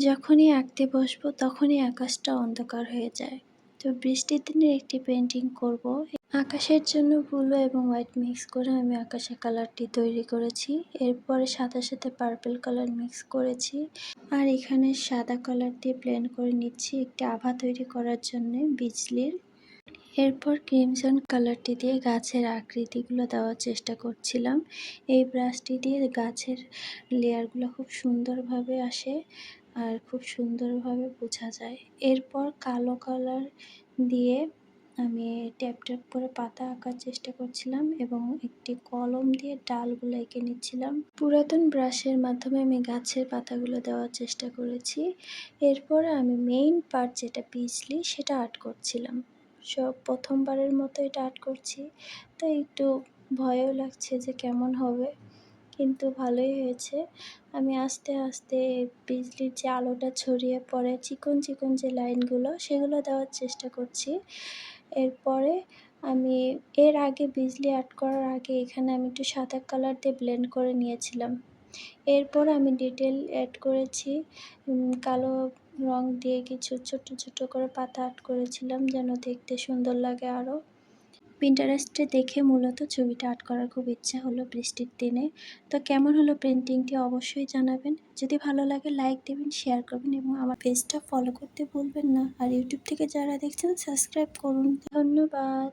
যখনই আঁকতে বসবো, তখনই আকাশটা অন্ধকার হয়ে যায়। তো বৃষ্টির দিনের একটি পেন্টিং করব। আকাশের জন্য ব্লু এবং হোয়াইট মিক্স করে আমি আকাশের কালারটি তৈরি করেছি। এরপরে সাথে সাথে পার্পল কালার মিক্স করেছি। আর এখানে সাদা কালার দিয়ে ব্লেন্ড করে নিচ্ছি একটি আভা তৈরি করার জন্য, বিজলির। এরপর ক্রিমসন কালারটি দিয়ে গাছের আকৃতিগুলো দেওয়ার চেষ্টা করছিলাম। এই ব্রাশটি দিয়ে গাছের লেয়ারগুলো খুব সুন্দরভাবে আসে। আর খুব সুন্দরভাবে বোঝা যায়। এরপর কালো কালার দিয়ে আমি ট্যাপ ট্যাপ করে পাতা আঁকার চেষ্টা করছিলাম এবং একটি কলম দিয়ে ডালগুলো এঁকে নিচ্ছিলাম। পুরাতন ব্রাশের মাধ্যমে আমি গাছের পাতাগুলো দেওয়ার চেষ্টা করেছি। এরপর আমি মেইন পার্ট যেটা পিছলি সেটা আর্ট করছিলাম। সব প্রথমবারের মতো এটা আর্ট করছি। তাই একটু ভয়ও লাগছে যে কেমন হবে। কিন্তু ভালোই হয়েছে। আমি আস্তে আস্তে বিজলির যে আলোটা ছড়িয়ে পড়ে, চিকন চিকন যে লাইনগুলো, সেগুলো দেওয়ার চেষ্টা করছি। এরপরে আমি এর আগে বিজলি অ্যাড করার আগে এখানে আমি একটু সাদা কালার দিয়ে ব্লেন্ড করে নিয়েছিলাম। এরপর আমি ডিটেল অ্যাড করেছি। কালো রং দিয়ে কিছু ছোট ছোট করে পাতা আর্ট করেছিলাম যেন দেখতে সুন্দর লাগে আরও পিন্টারেস্টে দেখে মূলত ছবিটা আর্ট করার খুব ইচ্ছা হলো বৃষ্টির দিনে। তো কেমন হলো পেন্টিংটি অবশ্যই জানাবেন। যদি ভালো লাগে লাইক দেবেন শেয়ার করবেন এবং আমার পেজটা ফলো করতে ভুলবেন না। আর ইউটিউব থেকে যারা দেখছেন সাবস্ক্রাইব করুন। ধন্যবাদ।